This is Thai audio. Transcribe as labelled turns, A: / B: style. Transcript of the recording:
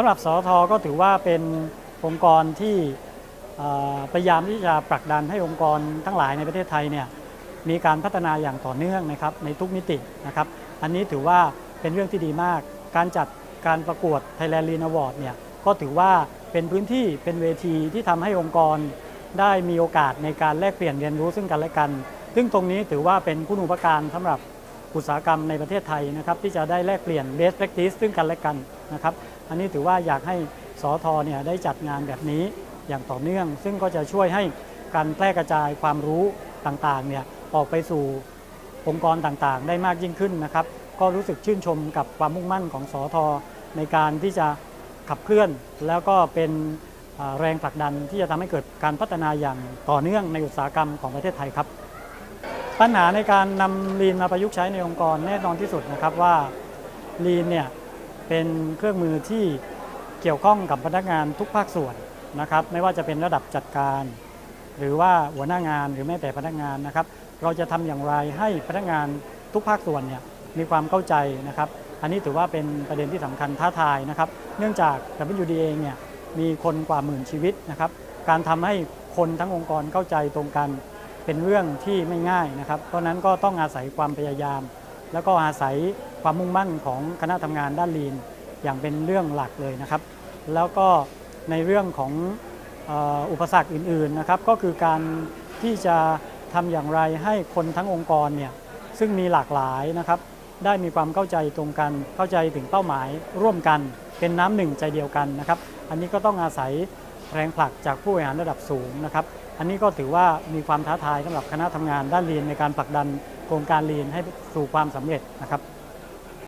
A: สำหรับสอทก็ถือว่าเป็นองค์กรที่พยายามที่จะผลักดันให้องค์กรทั้งหลายในประเทศไทยเนี่ยมีการพัฒนาอย่างต่อเนื่องนะครับในทุกมิตินะครับ อันนี้ถือว่าเป็นเรื่องที่ดีมาก การจัดการประกวด Thailand Lean Award เนี่ยก็ถือว่าเป็นพื้นที่เป็นเวทีที่ทำให้องค์กรได้มีโอกาสในการแลกเปลี่ยนเรียนรู้ซึ่งกันและกัน ซึ่งตรงนี้ถือว่าเป็นคุณูปการสำหรับ อุตสาหกรรมในประเทศไทยนะครับที่จะได้แลกเปลี่ยน best practice ซึ่งกันและกันนะครับอันนี้ถือว่าอยากให้สอทอเนี่ยได้จัดงานแบบนี้อย่างต่อเนื่อง ซึ่งก็จะช่วยให้การแพร่กระจายความรู้ต่างๆเนี่ยออกไปสู่องค์กรต่างๆ ได้มากยิ่งขึ้นนะครับ ก็รู้สึกชื่นชมกับความมุ่งมั่นของสอทอในการที่จะขับเคลื่อน แล้วก็เป็นแรงผลักดันที่จะทำให้เกิดการพัฒนาอย่างต่อเนื่องในอุตสาหกรรมของประเทศไทยครับ ปัญหาในการนำลีนมาประยุกต์ใช้ในองค์กรแน่นอนที่สุดนะครับว่าลีนเนี่ยเป็นเครื่องมือที่เกี่ยวข้องกับพนักงานทุกภาคส่วนนะครับ ไม่ว่าจะเป็นระดับจัดการ หรือว่าหัวหน้างานหรือแม้แต่พนักงานนะครับ เราจะทำอย่างไรให้พนักงานทุกภาคส่วนเนี่ยมีความเข้าใจนะครับ อันนี้ถือว่าเป็นประเด็นที่สำคัญท้าทายนะครับ เนื่องจาก WDA เนี่ยมีคนกว่าหมื่นชีวิตนะครับ การทำให้คนทั้งองค์กรเข้าใจตรงกัน เป็นเรื่องที่ไม่ง่ายนะครับ เพราะนั้นก็ต้องอาศัยความพยายาม แล้วก็อาศัยความมุ่งมั่นของคณะทำงานด้านลีน อย่างเป็นเรื่องหลักเลยนะครับ แล้วก็ในเรื่องของอ่ออุปสรรคอื่นๆนะครับ ก็คือการที่จะทำอย่างไรให้คนทั้งองค์กรเนี่ยซึ่งมีหลากหลายนะครับ ได้มีความเข้าใจตรงกันเข้าใจถึงเป้าหมายร่วมกัน เป็นน้ำหนึ่งใจเดียวกันนะครับ อันนี้ก็ต้องอาศัย แรงผลักจากผู้บริหารระดับสูงนะครับ อันนี้ก็ถือว่ามีความท้าทายสำหรับคณะทำงานด้านเรียนในการผลักดันโครงการเรียนให้สู่ความสำเร็จนะครับ